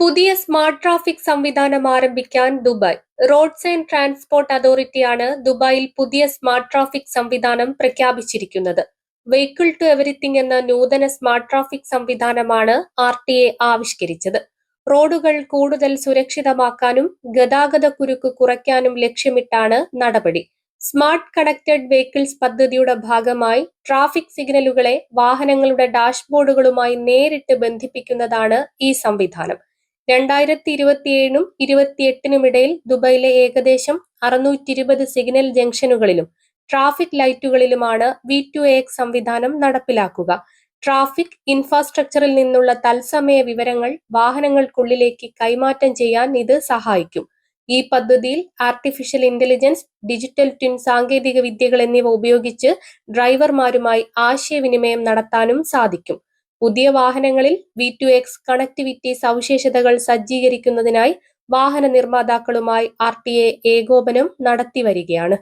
പുതിയ smart traffic സംവിധാനം ആരംഭിക്കാൻ ദുബായ്. റോഡ്സ് ആൻഡ് ട്രാൻസ്പോർട്ട് അതോറിറ്റിയാണ് ദുബായിൽ പുതിയ സ്മാർട്ട് ട്രാഫിക് സംവിധാനം പ്രഖ്യാപിച്ചിരിക്കുന്നത്. വെഹിക്കിൾ ടു എവറിത്തിങ് എന്ന നൂതന സ്മാർട്ട് ട്രാഫിക് സംവിധാനമാണ് ആർ ടി എ ആവിഷ്കരിച്ചത്. റോഡുകൾ കൂടുതൽ സുരക്ഷിതമാക്കാനും ഗതാഗത കുരുക്ക് കുറയ്ക്കാനും ലക്ഷ്യമിട്ടാണ് നടപടി. സ്മാർട്ട് കണക്റ്റഡ് വെഹിക്കിൾസ് പദ്ധതിയുടെ ഭാഗമായി ട്രാഫിക് സിഗ്നലുകളെ വാഹനങ്ങളുടെ ഡാഷ്ബോർഡുകളുമായി നേരിട്ട് ബന്ധിപ്പിക്കുന്നതാണ് ഈ സംവിധാനം. രണ്ടായിരത്തി ഇരുപത്തിയേഴിനും ഇരുപത്തിയെട്ടിനും ഇടയിൽ ദുബൈയിലെ ഏകദേശം അറുന്നൂറ്റി ഇരുപത് സിഗ്നൽ ജംഗ്ഷനുകളിലും ട്രാഫിക് ലൈറ്റുകളിലുമാണ് വി ടു എക്സ് സംവിധാനം നടപ്പിലാക്കുക. ട്രാഫിക് ഇൻഫ്രാസ്ട്രക്ചറിൽ നിന്നുള്ള തത്സമയ വിവരങ്ങൾ വാഹനങ്ങൾക്കുള്ളിലേക്ക് കൈമാറ്റം ചെയ്യാൻ ഇത് സഹായിക്കും. ഈ പദ്ധതിയിൽ ആർട്ടിഫിഷ്യൽ ഇന്റലിജൻസ് ഡിജിറ്റൽ ട്വിൻ സാങ്കേതിക വിദ്യകൾ എന്നിവ ഉപയോഗിച്ച് ഡ്രൈവർമാരുമായി ആശയവിനിമയം നടത്താനും സാധിക്കും. പുതിയ വാഹനങ്ങളിൽ വി ടു എക്സ് കണക്ടിവിറ്റി സവിശേഷതകൾ സജ്ജീകരിക്കുന്നതിനായി വാഹന നിർമ്മാതാക്കളുമായി ആർ ടി എ ഏകോപനം നടത്തി വരികയാണ്